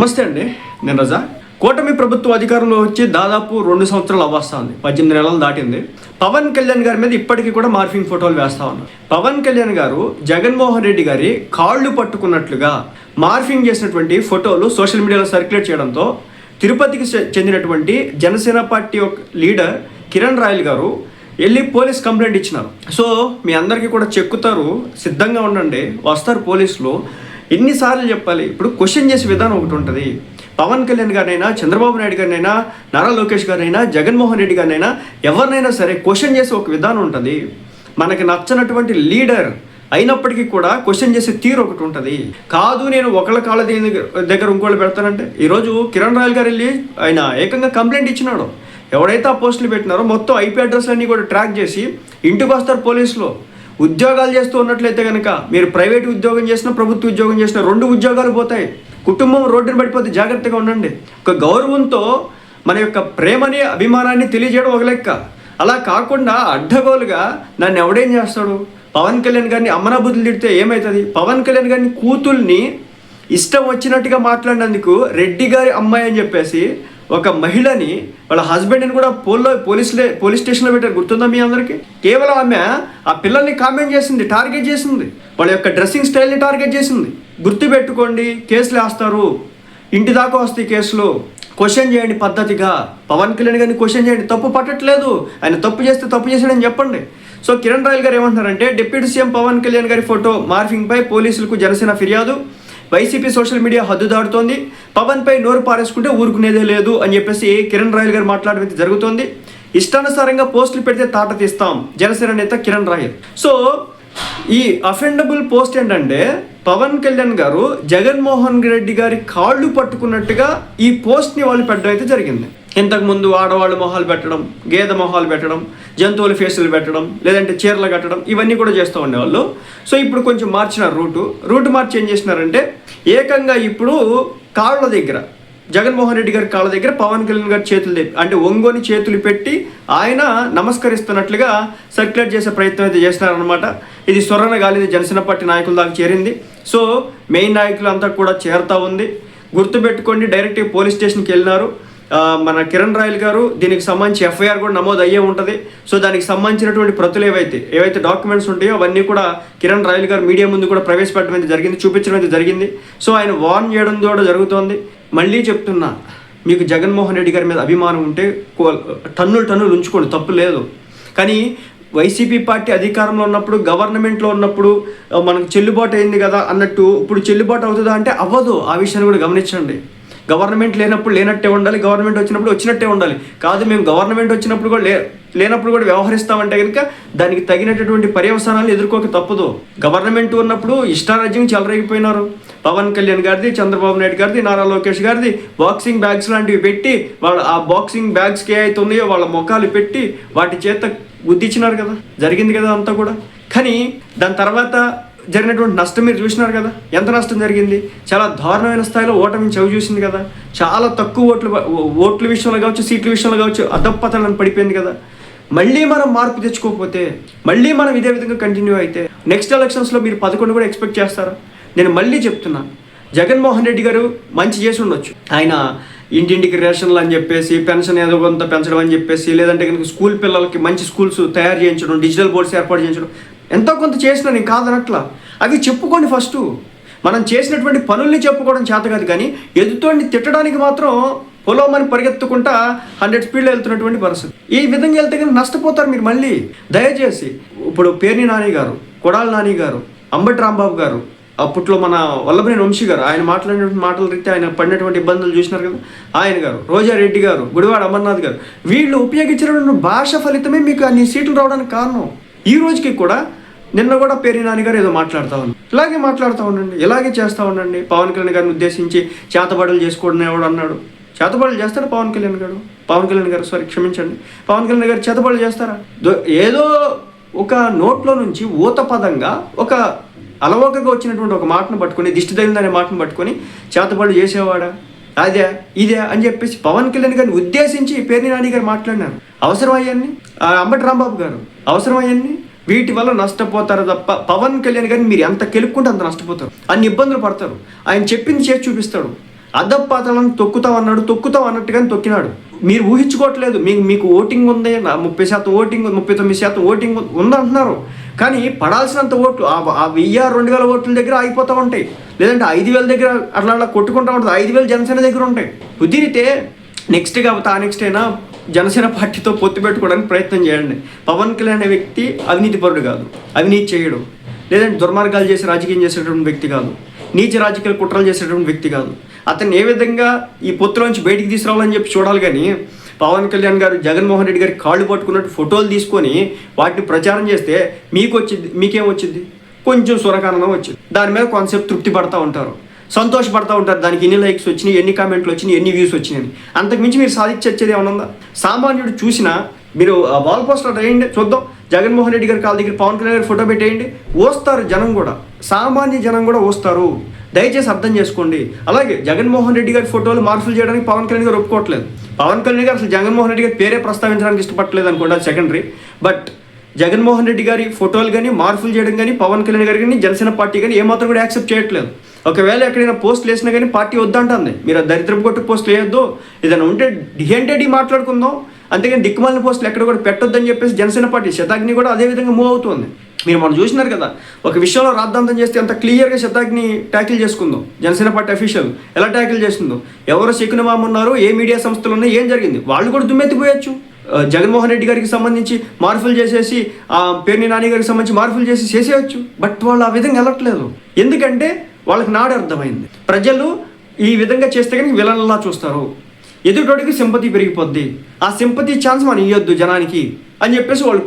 నమస్తే అండి నేను రజా. కూటమి ప్రభుత్వం అధికారంలో వచ్చి దాదాపు రెండు సంవత్సరాలు అవ్వస్తుంది. పద్దెనిమిది నెలలు దాటింది. పవన్ కళ్యాణ్ గారి మీద ఇప్పటికీ కూడా మార్ఫింగ్ ఫోటోలు వేస్తా ఉన్నారు. పవన్ కళ్యాణ్ గారు జగన్మోహన్ రెడ్డి గారి కాళ్ళు పట్టుకున్నట్లుగా మార్ఫింగ్ చేసినటువంటి ఫోటోలు సోషల్ మీడియాలో సర్క్యులేట్ చేయడంతో తిరుపతికి చెందినటువంటి జనసేన పార్టీ ఒక లీడర్ కిరణ్ రాయల్ గారు వెళ్ళి పోలీస్ కంప్లైంట్ ఇచ్చినారు. సో మీ అందరికీ కూడా చెక్కుతారు సిద్ధంగా ఉండండి. వస్తారు పోలీసులు. ఎన్నిసార్లు చెప్పాలి? ఇప్పుడు క్వశ్చన్ చేసే విధానం ఒకటి ఉంటుంది. పవన్ కళ్యాణ్ గారినైనా చంద్రబాబు నాయుడు గారినైనా నారా లోకేష్ గారినైనా జగన్మోహన్ రెడ్డి గారినైనా ఎవరినైనా సరే క్వశ్చన్ చేసే ఒక విధానం ఉంటుంది. మనకి నచ్చనటువంటి లీడర్ అయినప్పటికీ కూడా క్వశ్చన్ చేసే తీరు ఒకటి ఉంటుంది. కాదు నేను ఒకళ్ళ కాళ్ళ దగ్గర దగ్గర ఇంకోళ్ళు పెడతానంటే ఈరోజు కిరణ్ రాయల్ గారు వెళ్ళి ఆయన ఏకంగా కంప్లైంట్ ఇచ్చినాడు. ఎవడైతే ఆ పోస్టులు పెట్టినారో మొత్తం ఐపీ అడ్రస్ అన్నీ కూడా ట్రాక్ చేసి ఇంటికి వస్తారు పోలీసులు ఉద్యోగాలు చేస్తూ ఉన్నట్లయితే కనుక మీరు ప్రైవేట్ ఉద్యోగం చేసినా ప్రభుత్వ ఉద్యోగం చేసినా రెండు ఉద్యోగాలు పోతాయి. కుటుంబం రోడ్డును పడిపోతే జాగ్రత్తగా ఉండండి. ఒక గౌరవంతో మన యొక్క ప్రేమని అభిమానాన్ని తెలియజేయడం ఒక లెక్క. అలా కాకుండా అడ్డగోలుగా నన్ను ఎవడేం చేస్తాడు? పవన్ కళ్యాణ్ గారిని అమ్మనాబుద్ధులు తిడితే ఏమవుతుంది పవన్ కళ్యాణ్ గారిని కూతుల్ని ఇష్టం వచ్చినట్టుగా మాట్లాడినందుకు రెడ్డి గారి అమ్మాయి అని చెప్పేసి ఒక మహిళని వాళ్ళ హస్బెండ్ని కూడా పోల్లో పోలీసులే పోలీస్ స్టేషన్లో పెట్టారు. గుర్తుందా మీ అందరికీ? కేవలం ఆమె ఆ పిల్లల్ని కామెంట్ చేసింది టార్గెట్ చేసింది. వాళ్ళ యొక్క డ్రెస్సింగ్ స్టైల్ని టార్గెట్ చేసింది. గుర్తుపెట్టుకోండి కేసులు వేస్తారు. ఇంటి దాకా వస్తాయి కేసులు. క్వశ్చన్ చేయండి పద్ధతిగా. పవన్ కళ్యాణ్ గారిని క్వశ్చన్ చేయండి. తప్పు పట్టట్లేదు. ఆయన తప్పు చేస్తే తప్పు చేశాడని చెప్పండి. సో కిరణ్ రాయల్ గారు ఏమంటున్నారంటే డిప్యూటీ సీఎం పవన్ కళ్యాణ్ గారి ఫోటో మార్ఫింగ్పై పోలీసులకు జనసేన ఫిర్యాదు. వైసీపీ సోషల్ మీడియా హద్దు దాటుతోంది పవన్ పై నోరు పారేసుకుంటే ఊరుకునేదే లేదు అని చెప్పేసి కిరణ్ రాయల్ గారు మాట్లాడడం జరుగుతోంది. ఇష్టానుసారంగా పోస్టులు పెడితే తాట తీస్తాం. జనసేన నేత కిరణ్ రాయల్. సో ఈ అఫెండబుల్ పోస్ట్ ఏంటంటే పవన్ కళ్యాణ్ గారు జగన్మోహన్ రెడ్డి గారి కాళ్ళు పట్టుకున్నట్టుగా ఈ పోస్ట్ని వాళ్ళు పెట్టడం అయితే జరిగింది. ఇంతకుముందు ఆడవాళ్ళు మొహాలు పెట్టడం గేదె మొహాలు పెట్టడం జంతువుల ఫేసులు పెట్టడం లేదంటే చీరలు కట్టడం ఇవన్నీ కూడా చేస్తూ ఉండేవాళ్ళు. సో ఇప్పుడు కొంచెం మార్చినారు రూటు. రూట్ మార్చి ఏం చేసినారంటే ఏకంగా ఇప్పుడు కాళ్ళ దగ్గర జగన్మోహన్ రెడ్డి గారి కాళ్ళ దగ్గర పవన్ కళ్యాణ్ గారి చేతులు తెప్పి అంటే ఒంగోని చేతులు పెట్టి ఆయన నమస్కరిస్తున్నట్లుగా సర్క్యులేట్ చేసే ప్రయత్నం అయితే చేస్తున్నారనమాట ఇది స్వరణ గాలిది జనసేన పార్టీ నాయకుల దాకా చేరింది. సో మెయిన్ నాయకులు అంతా కూడా చేరుతా ఉంది. గుర్తుపెట్టుకోండి డైరెక్ట్గా పోలీస్ స్టేషన్కి వెళ్ళినారు. మన కిరణ్ రాయల్ గారు దీనికి సంబంధించి ఎఫ్ఐఆర్ కూడా నమోదు అయ్యే ఉంటుంది. సో దానికి సంబంధించినటువంటి ప్రతులు ఏవైతే ఏవైతే డాక్యుమెంట్స్ ఉంటాయో అవన్నీ కూడా కిరణ్ రాయల్ గారు మీడియా ముందు కూడా ప్రవేశపెట్టడం అయితే జరిగింది చూపించడం అయితే జరిగింది. సో ఆయన వార్న్ చేయడం కూడా జరుగుతోంది. మళ్ళీ చెప్తున్నా మీకు జగన్మోహన్ రెడ్డి గారి మీద అభిమానం ఉంటే టన్నులు టన్నులు ఉంచుకోండి తప్పు లేదు. కానీ వైసీపీ పార్టీ అధికారంలో ఉన్నప్పుడు గవర్నమెంట్లో ఉన్నప్పుడు మనకు చెల్లుబాటు అయింది కదా అన్నట్టు ఇప్పుడు చెల్లుబాటు అవుతుందా అంటే అవ్వదు. ఆ విషయాన్ని కూడా గమనించండి. గవర్నమెంట్ లేనప్పుడు లేనట్టే ఉండాలి గవర్నమెంట్ వచ్చినప్పుడు వచ్చినట్టే ఉండాలి. కాదు మేము గవర్నమెంట్ వచ్చినప్పుడు కూడా లే లేనప్పుడు కూడా వ్యవహరిస్తామంటే కనుక దానికి తగినటువంటి పర్యవసానాలు ఎదుర్కోక తప్పదు. గవర్నమెంట్ ఉన్నప్పుడు ఇష్టారాజ్యం చెలరేగిపోయినారు. పవన్ కళ్యాణ్ గారిది చంద్రబాబు నాయుడు గారిది నారా లోకేష్ గారిది బాక్సింగ్ బ్యాగ్స్ లాంటివి పెట్టి వాళ్ళ ఆ బాక్సింగ్ బ్యాగ్స్కి ఏ ఉన్నాయో వాళ్ళ ముఖాలు పెట్టి వాటి చేత గుద్దిచ్చినారు కదా. జరిగింది కదా అంతా కూడా. కానీ దాని తర్వాత జరిగినటువంటి నష్టం మీరు చూసినారు కదా? ఎంత నష్టం జరిగింది? చాలా దారుణమైన స్థాయిలో ఓటమి చవి చూసింది కదా? చాలా తక్కువ ఓట్లు ఓట్ల విషయంలో కావచ్చు సీట్ల విషయంలో కావచ్చు అధపతనం పడిపోయింది కదా? మళ్ళీ మనం మార్పు తెచ్చుకోకపోతే మళ్ళీ మనం ఇదే విధంగా కంటిన్యూ అయితే నెక్స్ట్ ఎలక్షన్స్లో మీరు పదకొండు కూడా ఎక్స్పెక్ట్ చేస్తారా? నేను మళ్ళీ చెప్తున్నాను జగన్మోహన్ రెడ్డి గారు మంచి చేసి ఉండొచ్చు. ఆయన ఇంటింటికి రేషన్లు అని చెప్పేసి పెన్షన్ ఏదో కొంత పెంచడం అని చెప్పేసి లేదంటే కనుక స్కూల్ పిల్లలకి మంచి స్కూల్స్ తయారు చేయించడం డిజిటల్ బోర్డ్స్ ఏర్పాటు చేయించడం ఎంతో కొంత చేసిన నేను కాదనట్లా. అవి చెప్పుకోండి ఫస్ట్. మనం చేసినటువంటి పనుల్ని చెప్పుకోవడం చేత కాదు కానీ ఎదుటోడిని తిట్టడానికి మాత్రం పొలోమని పరిగెత్తుకుంటా హండ్రెడ్ స్పీడ్లో వెళ్తున్నటువంటి పరిస్థితి. ఈ విధంగా వెళ్తే కానీ నష్టపోతారు మీరు మళ్ళీ. దయచేసి ఇప్పుడు పేర్ని నాని గారు కొడాల నాని గారు అంబటి రాంబాబు గారు అప్పట్లో మన వల్లభనేని వంశీ గారు ఆయన మాట్లాడినటువంటి మాటల రీతి ఆయన పడినటువంటి ఇబ్బందులు చూసినారు కదా. ఆయన గారు రోజారెడ్డి గారు గుడివాడ అమర్నాథ్ గారు వీళ్ళు ఉపయోగించినటువంటి భాష ఫలితమే మీకు అన్ని సీట్లు రావడానికి కారణం. ఈ రోజుకి కూడా నిన్న కూడా పేరు నాని గారు ఏదో మాట్లాడుతూ ఉన్నారు ఇలాగే మాట్లాడుతూ ఉండండి ఇలాగే చేస్తూ ఉండండి. పవన్ కళ్యాణ్ గారిని ఉద్దేశించి చేతబడులు చేసుకోవడం ఎవడు అన్నాడు? చేతబడులు చేస్తాడు పవన్ కళ్యాణ్ గారు? పవన్ కళ్యాణ్ గారు సారీ క్షమించండి. పవన్ కళ్యాణ్ గారు చేతబడులు చేస్తారా? దో- ఏదో ఒక నోట్లో నుంచి ఊతపదంగా ఒక అలవోకగా వచ్చినటువంటి ఒక మాటను పట్టుకొని దిష్టి తగిలిందనే మాటను పట్టుకొని చేతబడులు చేసేవాడా? అదే ఇదే అని చెప్పేసి పవన్ కళ్యాణ్ గారిని ఉద్దేశించి పేర్ని నాని గారు మాట్లాడినారు. అవసరం అయ్యాన్ని అంబటి రాంబాబు గారు అవసరం అయ్యాన్ని వీటి వల్ల నష్టపోతారు తప్ప పవన్ కళ్యాణ్ గారిని మీరు ఎంత కెలుక్కుంటే అంత నష్టపోతారు. అన్ని ఇబ్బందులు పడతారు. ఆయన చెప్పింది చేసి చూపిస్తాడు. అద్దపాతలను తొక్కుతాం అన్నాడు తొక్కుతాం అన్నట్టుగానే తొక్కినాడు. మీరు ఊహించుకోవట్లేదు. మీకు మీకు ఓటింగ్ ఉంది నా ముప్పై శాతం ఓటింగ్ ముప్పై తొమ్మిది శాతం ఓటింగ్ ఉంది- ఉందంటున్నారు. కానీ పడాల్సినంత ఓట్లు ఆ- వెయ్యారు వెయ్యి రెండు వేల ఓట్ల దగ్గర ఆగిపోతూ ఉంటాయి. లేదంటే ఐదు వేల దగ్గర అట్లా అట్లా కొట్టుకుంటూ ఉంటుంది ఐదు వేలు జనసేన దగ్గర ఉంటాయి. కుదిరితే నెక్స్ట్ కాబట్టి ఆ నెక్స్ట్ అయినా జనసేన పార్టీతో పొత్తు పెట్టుకోవడానికి ప్రయత్నం చేయండి. పవన్ కళ్యాణ్ అనే వ్యక్తి అవినీతి పరుడు కాదు. అవినీతి చేయడు. లేదంటే దుర్మార్గాలు చేసి రాజకీయం చేసేటువంటి వ్యక్తి కాదు. నీచ రాజకీయ కుట్రలు చేసేటువంటి వ్యక్తి కాదు. అతన్ని ఏ విధంగా ఈ పొత్తులోంచి బయటికి తీసుకురావాలని చెప్పి చూడాలి కానీ పవన్ కళ్యాణ్ గారు జగన్మోహన్ రెడ్డి గారి కాళ్ళు పట్టుకున్నట్టు ఫోటోలు తీసుకొని వాటిని ప్రచారం చేస్తే మీకు వచ్చింది మీకేం వచ్చింది? కొంచెం సురకానందం వచ్చింది. దాని మీద కొంతసేపు తృప్తి పడతా ఉంటారు. సంతోషపడతా ఉంటారు. దానికి ఎన్ని లైక్స్ వచ్చినాయి ఎన్ని కామెంట్లు వచ్చినాయి ఎన్ని వ్యూస్ వచ్చినాయి అంతకు మించి మీరు సాధించేది ఏమైనా ఉందా? సామాన్యుడు చూసినా మీరు ఆ వాల్ పోస్టర్ వేయండి చూద్దాం. జగన్మోహన్ రెడ్డి గారి కాళ్ళ దగ్గర పవన్ కళ్యాణ్ గారి ఫోటో పెట్టేయండి. వస్తారు జనం కూడా. సామాన్య జనం కూడా వస్తారు దయచేసి అర్థం చేసుకోండి. అలాగే జగన్మోహన్ రెడ్డి గారి ఫోటోలు మార్పులు చేయడానికి పవన్ కళ్యాణ్ గారు ఒప్పుకోవట్లేదు. పవన్ కళ్యాణ్ గారు అసలు జగన్మోహన్ రెడ్డి గారి పేరే ప్రస్తావించడానికి ఇష్టపడలేదు అనుకోండి సెకండరీ బట్ జగన్మోహన్ రెడ్డి గారి ఫోటోలు కానీ మార్పులు చేయడం కానీ పవన్ కళ్యాణ్ గారి కానీ జనసేన పార్టీ కానీ ఏమాత్రం కూడా యాక్సెప్ట్ చేయట్లేదు. ఒకవేళ ఎక్కడైనా పోస్టులు వేసినా కానీ పార్టీ వద్దంటుంది. మీరు దరిద్రపు కొట్టు పోస్టులు వేయొద్దు. ఏదైనా ఉంటే డిహెంటెడ్ మాట్లాడుకుందాం. అంతేగాని దిక్కుమాలిన పోస్టులు ఎక్కడ కూడా పెట్టొద్దని చెప్పేసి జనసేన పార్టీ శతాగ్ని కూడా అదే విధంగా మూవ్ అవుతుంది. మీరు మనం చూసినారు కదా ఒక విషయంలో రాద్ధాంతం చేస్తే అంత క్లియర్గా శతాగ్ని ట్యాకిల్ చేసుకుందాం. జనసేన పార్టీ అఫీషియల్ ఎలా ట్యాకిల్ చేస్తుందో. ఎవరు శకునమామ ఉన్నారు ఏ మీడియా సంస్థలు ఉన్నాయి ఏం జరిగింది? వాళ్ళు కూడా దుమ్మెత్తిపోయచ్చు. జగన్మోహన్ రెడ్డి గారికి సంబంధించి మార్పులు చేసేసి ఆ పేర్ని నాని గారికి సంబంధించి మార్పులు చేసి చేసేయచ్చు. బట్ వాళ్ళు ఆ విధంగా వెళ్ళట్లేదు. ఎందుకంటే వాళ్ళకి నాడు అర్థమైంది. ప్రజలు ఈ విధంగా చేస్తే కనుక విలన్లా చూస్తారు. ఎదుటోడికి సింపతి పెరిగిపోద్ది. ఆ సింపతి ఛాన్స్ మనం ఇవ్వద్దు జనానికి అని చెప్పేసి వాళ్ళు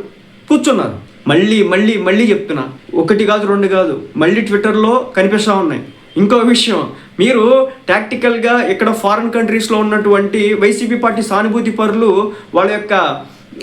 కూర్చున్నారు. మళ్ళీ మళ్ళీ మళ్ళీ చెప్తున్నా. ఒకటి కాదు రెండు కాదు. మళ్ళీ ట్విట్టర్లో కనిపిస్తూ ఉన్నాయి. ఇంకో విషయం. మీరు టాక్టికల్గా ఇక్కడ ఫారిన్ కంట్రీస్లో ఉన్నటువంటి వైసీపీ పార్టీ సానుభూతి పరులు వాళ్ళ యొక్క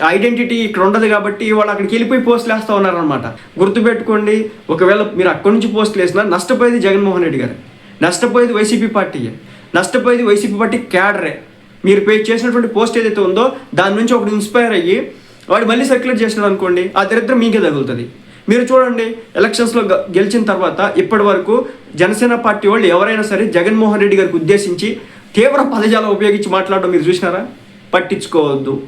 ఐడెంటిటీ ఇక్కడ ఉండదు కాబట్టి వాళ్ళు అక్కడికి వెళ్ళిపోయి పోస్టులు వేస్తూ ఉన్నారనమాట గుర్తుపెట్టుకోండి ఒకవేళ మీరు అక్కడి నుంచి పోస్టులు వేసినా నష్టపోయేది జగన్మోహన్ రెడ్డి గారు. నష్టపోయేది వైసీపీ పార్టీయే నష్టపోయేది వైసీపీ పార్టీ క్యాడరే. మీరు పే చేసినటువంటి పోస్ట్ ఏదైతే ఉందో దాని నుంచి ఒకటి ఇన్స్పైర్ అయ్యి వాడు మళ్ళీ సర్క్యులేట్ చేసినాడు అనుకోండి ఆ దరిద్రం మీకే తగులుతుంది. మీరు చూడండి ఎలక్షన్స్లో గ- గెలిచిన తర్వాత ఇప్పటి వరకు జనసేన పార్టీ వాళ్ళు ఎవరైనా సరే జగన్మోహన్ రెడ్డి గారికి ఉద్దేశించి తీవ్ర పదజాలం ఉపయోగించి మాట్లాడడం మీరు చూసినారా? పట్టించుకోవద్దు.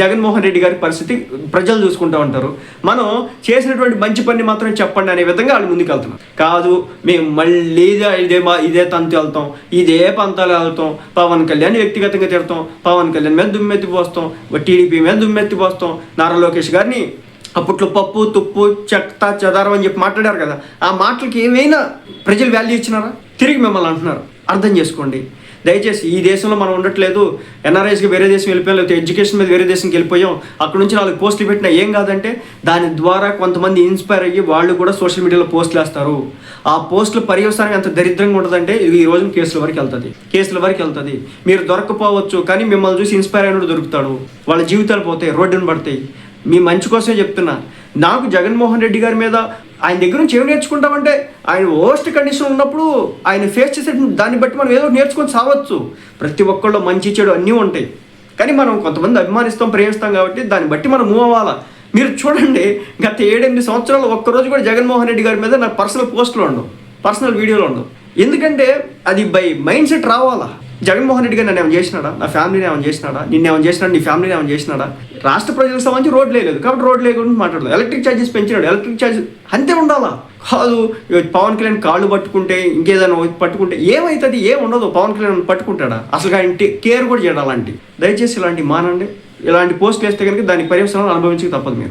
జగన్మోహన్ రెడ్డి గారి పరిస్థితి ప్రజలు చూసుకుంటూ ఉంటారు. మనం చేసినటువంటి మంచి పని మాత్రం చెప్పండి అనే విధంగా వాళ్ళు ముందుకు వెళ్తున్నాం కాదు మేము మళ్ళీ ఇదే ఇదే మా ఇదే తంతు వెళ్తాం ఇదే పంతాలు వెళ్తాం పవన్ కళ్యాణ్ వ్యక్తిగతంగా తిడతాం పవన్ కళ్యాణ్ మీద దుమ్మెత్తి పోస్తాం టీడీపీ మీద దుమ్మెత్తి పోస్తాం. నారా లోకేష్ గారిని అప్పట్లో పప్పు తుప్పు చెత్త చెదారం అని చెప్పి మాట్లాడారు కదా. ఆ మాటలకి ఏమైనా ప్రజలు వాల్యూ ఇచ్చినారా? తిరిగి మిమ్మల్ని అంటున్నారు. అర్థం చేసుకోండి. దయచేసి ఈ దేశంలో మనం ఉండట్లేదు. ఎన్ఆర్ఐస్కి వేరే దేశం వెళ్ళిపోయాం లేకపోతే ఎడ్యుకేషన్ మీద వేరే దేశంకి వెళ్ళిపోయాం. అక్కడ నుంచి నాలుగు పోస్టులు పెట్టినా ఏం కాదంటే దాని ద్వారా కొంతమంది ఇన్స్పైర్ అయ్యి వాళ్ళు కూడా సోషల్ మీడియాలో పోస్టులు వేస్తారు. ఆ పోస్టుల పర్యవసానం ఎంత దరిద్రంగా ఉంటుందంటే ఇది ఈ రోజు కేసుల వరకు వెళ్తుంది. కేసుల వరకు వెళ్తుంది. మీరు దొరకపోవచ్చు కానీ మిమ్మల్ని చూసి ఇన్స్పైర్ అయినప్పుడు దొరుకుతాడు. వాళ్ళ జీవితాలు పోతాయి రోడ్డును పడతాయి. మీ మంచి కోసమే చెప్తున్నా. నాకు జగన్మోహన్ రెడ్డి గారి మీద ఆయన దగ్గర నుంచి ఏం నేర్చుకుంటామంటే ఆయన వర్స్ట్ కండిషన్ ఉన్నప్పుడు ఆయన ఫేస్ చేసే దాన్ని బట్టి మనం ఏదో నేర్చుకొని సావచ్చు. ప్రతి ఒక్కళ్ళు మంచి చెడు అన్నీ ఉంటాయి. కానీ మనం కొంతమంది అభిమానిస్తాం ప్రేమిస్తాం కాబట్టి దాన్ని బట్టి మనం మూవ్ అవ్వాలా? మీరు చూడండి గత ఏడెనిమిది సంవత్సరాలు ఒక్కరోజు కూడా జగన్మోహన్ రెడ్డి గారి మీద నాకు పర్సనల్ పోస్టులు ఉండవు. పర్సనల్ వీడియోలు ఉండవు. ఎందుకంటే అది బై మైండ్ సెట్ రావాలా? జగన్మోహన్ రెడ్డి గారు నన్ను ఏమైనా చేసినాడా? నా ఫ్యామిలీని ఏమైనా చేసినాడా? నిన్ను ఏమైనా చేసినాడు? నీ ఫ్యామిలీని ఏమైనా చేసినాడా? రాష్ట్ర ప్రజలకు సంబంధించి రోడ్లు లేదు కాబట్టి రోడ్లు లేకుండా మాట్లాడలేదు. ఎలక్ట్రిక్ ఛార్జెస్ పెంచినాడు. ఎలక్ట్రిక్ ఛార్జ్ అంతే ఉండాలా? కాదు పవన్ కళ్యాణ్ కాళ్ళు పట్టుకుంటే ఇంకేదైనా పట్టుకుంటే ఏమవుతుంది ఏం ఉండదు. పవన్ కళ్యాణ్ పట్టుకుంటాడా? అసలు ఆయన కేర్ కూడా చేయడం అలాంటి? దయచేసి ఇలాంటి మానండి. ఇలాంటి పోస్టులు వేస్తే కనుక దాని పర్యవసనాలు అనుభవించక తప్పదు మీరు.